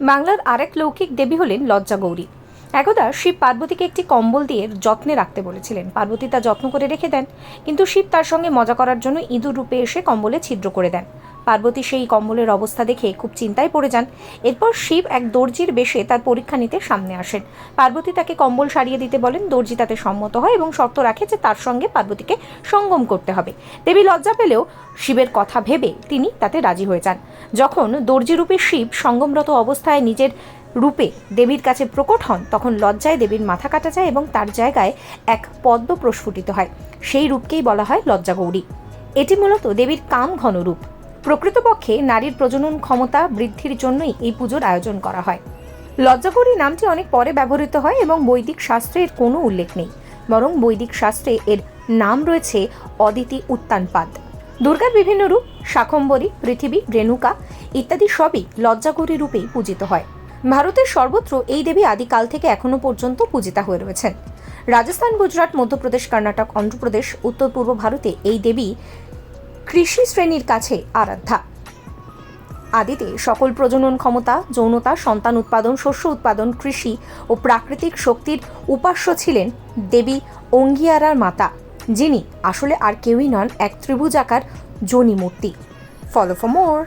বাংলার আরেক লৌকিক দেবী হলেন লজ্জা গৌরী। একদা শিব পার্বতীকে একটি কম্বল দিয়ে যত্নে রাখতে বলেছিলেন। পার্বতী তা যত্ন করে রেখে দেন, কিন্তু শিব তার সঙ্গে মজা করার জন্য ইঁদুর রূপে এসে কম্বলে ছিদ্র করে দেন। পার্বতী সেই কম্বলের অবস্থা দেখে খুব চিন্তায় পড়ে যান। এরপর শিব এক দর্জির বেশে তার পরীক্ষা নিতে সামনে আসেন। পার্বতী তাকে কম্বল সারিয়ে দিতে বলেন, দর্জি তাতে সম্মত হয় এবং শর্ত রাখে যে তার সঙ্গে পার্বতীকে সঙ্গম করতে হবে। দেবী লজ্জা পেলেও শিবের কথা ভেবে তিনি তাতে রাজি হয়ে যান। যখন দর্জিরূপে শিব সঙ্গমরত অবস্থায় নিজের রূপে দেবীর কাছে প্রকট হন, তখন লজ্জায় দেবীর মাথা কাটা যায় এবং তার জায়গায় এক পদ্ম প্রস্ফুটিত হয়। সেই রূপকেই বলা হয় লজ্জা গৌরী এটি মূলত দেবীর কাম ঘন রূপ প্রকৃতপক্ষে নারীর প্রজনন ক্ষমতা বৃদ্ধির জন্যই এই পুজোর আয়োজন করা হয়। লজ্জাগৌরী নামটি অনেক পরে ব্যবহৃত হয় এবং বৈদিক শাস্ত্রে এর কোনো উল্লেখ নেই। বরং বৈদিক শাস্ত্রে এর নাম রয়েছে অদিতি উত্তানপাদ। দুর্গার বিভিন্ন রূপ, শাকম্বরী, পৃথিবী, রেণুকা ইত্যাদি সবই লজ্জাগৌরী রূপেই পূজিত হয়। ভারতের সর্বত্র এই দেবী আদিকাল থেকে এখনও পর্যন্ত পূজিতা হয়ে রয়েছেন। রাজস্থান, গুজরাট, মধ্যপ্রদেশ, কর্ণাটক, অন্ধ্রপ্রদেশ উত্তর পূর্ব ভারতে এই দেবী কৃষি শ্রেণির কাছে আরাধ্যা। আদিতে সকল প্রজনন ক্ষমতা, যৌনতা, সন্তান উৎপাদন, শস্য উৎপাদন, কৃষি ও প্রাকৃতিক শক্তির উপাস্য ছিলেন দেবী অঙ্গিয়ারার মাতা, যিনি আসলে আর কেউই নন এক ত্রিভুজাকার যোনি মূর্তি। Follow for more